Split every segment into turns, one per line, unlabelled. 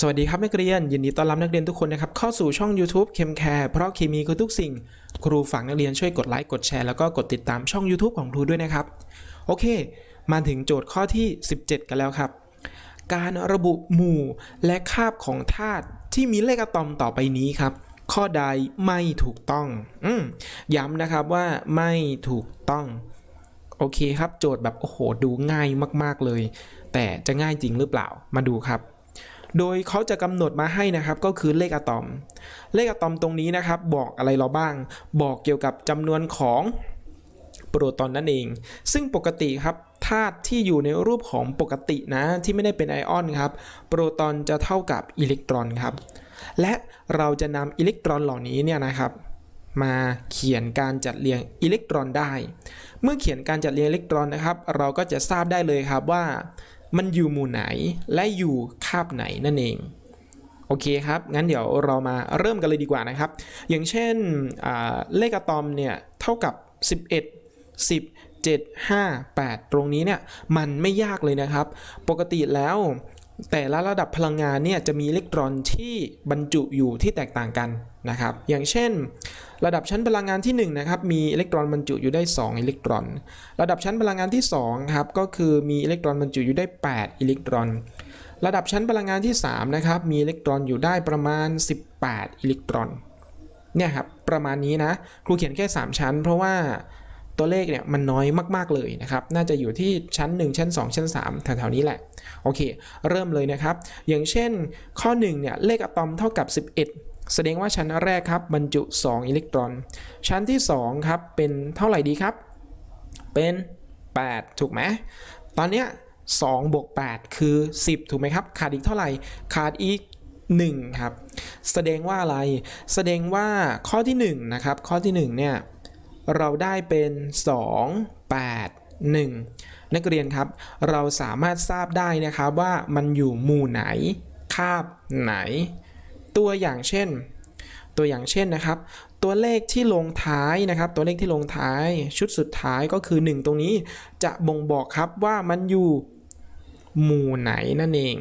สวัสดีครับนักเรียน ยินดีต้อนรับนักเรียนทุกคนนะครับเข้าสู่ช่อง YouTube เคมแคร์เพราะเคมีคือทุกสิ่ง ครูฝากนักเรียนช่วยกดไลค์กดแชร์แล้วก็กดติดตามช่อง YouTube ของครูด้วยนะครับ โอเค มาถึงโจทย์ข้อที่ 17 กันแล้วครับ การระบุหมู่และคาบของธาตุที่มีเลขอะตอมต่อไปนี้ครับ ข้อใดไม่ถูกต้องอืย้ำนะครับว่าไม่ถูกต้องโอเคครับ โจทย์แบบโอ้โหดูง่ายมาก ๆเลย แต่จะง่ายจริงหรือเปล่ามาดูครับ โดยเขาจะกำหนดมาให้นะครับก็คือเลขอะตอม เลขอะตอมตรงนี้นะครับ บอกอะไรเราบ้าง บอกเกี่ยวกับจำนวนของโปรตอนนั่นเอง ซึ่งปกติครับธาตุที่อยู่ในรูปของปกตินะที่ไม่ได้เป็นไอออนครับ โปรตอนจะเท่ากับอิเล็กตรอนครับ และเราจะนำอิเล็กตรอนเหล่านี้เนี่ยนะครับ มาเขียนการจัดเรียงอิเล็กตรอนได้ เมื่อเขียนการจัดเรียงอิเล็กตรอนนะครับ เราก็จะทราบได้เลยครับว่า มันอยู่หมู่ไหนและอยู่คาบไหนนั่นเอง โอเคครับ งั้นเดี๋ยวเรามาเริ่มกันเลยดีกว่านะครับ อย่างเช่นเลขอะตอมเนี่ยเท่ากับ 11 10 7 5 8 ตรงนี้เนี่ยมันไม่ยากเลยนะครับ ปกติแล้ว แต่ละระดับพลังงานเนี่ยจะมีอิเล็กตรอนที่บรรจุอยู่ที่แตกต่างกันนะครับ อย่างเช่น ระดับชั้นพลังงานที่1นะครับมีอิเล็กตรอนบรรจุอยู่ได้ 2 อิเล็กตรอน ระดับชั้นพลังงานที่2ครับก็คือมีอิเล็กตรอนบรรจุอยู่ได้ 8 อิเล็กตรอน ระดับชั้นพลังงานที่3นะครับมีอิเล็กตรอนอยู่ได้ประมาณ 18 อิเล็กตรอนเนี่ยครับประมาณนี้นะครูเขียนแค่ 3 ชั้น เพราะว่า ตัวเลขเนี่ยมันน้อยมาก ๆ เลยนะครับ น่าจะอยู่ที่ชั้น 1 ชั้น 2 ชั้น 3 แถวๆนี้แหละ โอเค เริ่มเลยนะครับ อย่างเช่นข้อ1เนี่ยเลขอะตอมเท่ากับ 11 แสดงว่าชั้นแรกครับบรรจุ 2 อิเล็กตรอน ชั้นที่2ครับเป็นเท่าไหร่ดีครับ เป็น 8 ถูกไหม ตอนเนี้ย2บวก8คือ 10 ถูกไหมครับ ขาดอีกเท่าไหร่ ขาดอีก1ครับ แสดงว่าอะไร แสดงว่าข้อที่1นะครับ ข้อที่1เนี่ย เราได้เป็น 2 8 1 นักเรียนครับ เราสามารถทราบได้นะครับว่ามันอยู่หมู่ไหน คาบไหน ตัวอย่างเช่น ตัวอย่างเช่นนะครับ ตัวเลขที่ลงท้ายนะครับ ตัวเลขที่ลงท้ายชุดสุดท้ายก็คือ 1 ตรงนี้จะบ่งบอกครับว่ามันอยู่หมู่ไหนนั่นเอง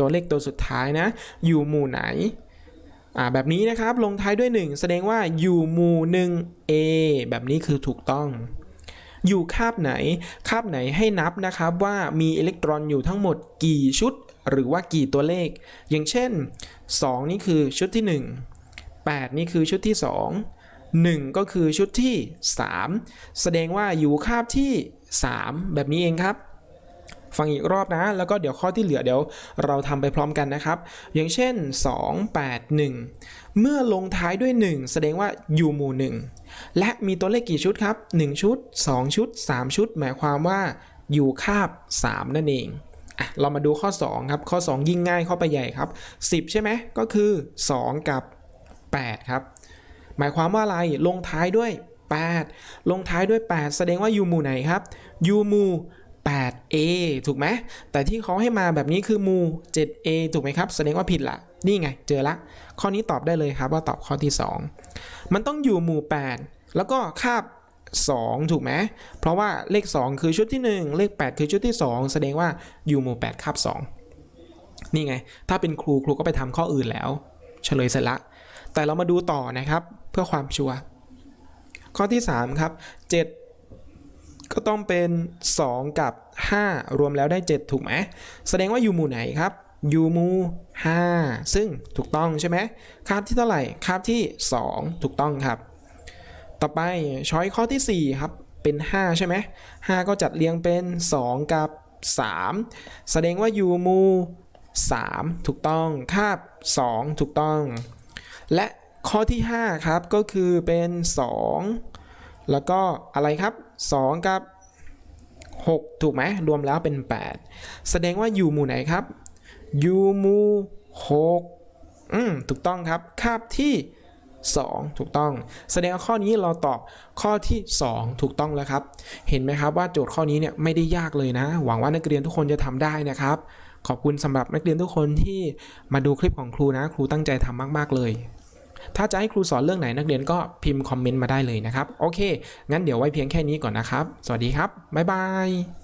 ตัวเลขตัวสุดท้ายนะ อยู่หมู่ไหน อ่าแบบนี้นะครับลงท้ายด้วย 1 แสดงว่าอยู่หมู่1 A แบบนี้คือถูกต้อง อยู่คาบไหน คาบไหนให้นับนะครับว่ามีอิเล็กตรอนอยู่ทั้งหมดกี่ชุด หรือว่ากี่ตัวเลข อย่างเช่น 2 นี่คือชุดที่ 1 8 นี่คือชุดที่ 2 1 ก็คือชุดที่ 3 แสดงว่าอยู่คาบที่ 3 แบบนี้เองครับ ฟังอีกรอบนะ แล้วก็เดี๋ยวข้อที่เหลือเดี๋ยวเราทำไปพร้อมกันนะครับ อย่างเช่น 2 8 1 เมื่อลงท้ายด้วย 1 แสดงว่าอยู่หมู่ 1 และมีตัวเลขกี่ชุดครับ 1 ชุด 2 ชุด 3 ชุด หมายความว่าอยู่คาบ 3 นั่นเองอะเรามาดูข้อ 2 ครับ ข้อ 2 ยิ่งง่ายเข้าไปใหญ่ครับ 10 ใช่ไหมก็คือ 2 กับ 8 ครับ หมายความว่าอะไรลงท้ายด้วย 8 ลงท้ายด้วย 8 แสดงว่าอยู่หมู่ไหนครับอยู่หมู่ 8A ถูกไหม แต่ที่เขาให้มาแบบนี้คือหมู่ 7A ถูกไหมครับ แสดงว่าผิดละ นี่ไง เจอละ ข้อนี้ตอบได้เลยครับว่าตอบข้อที่ 2 มันต้องอยู่หมู่ 8 แล้วก็คาบ 2 ถูกไหม เพราะว่าเลข 2 คือชุดที่ 1 เลข 8 คือชุดที่ 2 แสดงว่าอยู่หมู่ 8 คาบ 2 นี่ไง ถ้าเป็นครูครูก็ไปทำข้ออื่นแล้ว เฉลยเสร็จละ แต่เรามาดูต่อนะครับ เพื่อความชัวร์ ข้อที่ 3 ครับ 7 ก็ต้องเป็น 2 กับ 5 รวมแล้วได้ 7 ถูกไหมแสดงว่าอยู่หมู่ไหนครับอยู่หมู่5ซึ่งถูกต้องใช่ไหมคาบที่เท่าไหร่คาบที่ 2 ถูกต้องครับ ต่อไปช้อยข้อที่ 4 ครับเป็น 5 ใช่ไหม5ก็จัดเรียงเป็น 2 กับ 3 แสดงว่าอยู่หมู่3ถูกต้องคาบ 2 ถูกต้อง และข้อที่ 5 ครับก็คือเป็น 2 แล้วก็อะไรครับ 2 กับ 6 ถูกไหมรวมแล้วเป็น 8 แสดงว่าอยู่หมู่ไหนครับอยู่หมู่6อืมถูกต้องครับคาบที่ 2 ถูกต้อง แสดงว่าข้อนี้เราตอบข้อที่ 2 ถูกต้องแล้วครับ เห็นไหมครับว่าโจทย์ข้อนี้เนี่ยไม่ได้ยากเลยนะ หวังว่านักเรียนทุกคนจะทำได้นะครับ ขอบคุณสำหรับนักเรียนทุกคนที่มาดูคลิปของครูนะ ครูตั้งใจทำมาก ๆ เลย ถ้าจะให้ครูสอนเรื่องไหนนักเรียนก็พิมพ์คอมเมนต์มาได้เลยนะครับ โอเค งั้นเดี๋ยวไว้เพียงแค่นี้ก่อนนะครับ สวัสดีครับ บ๊ายบาย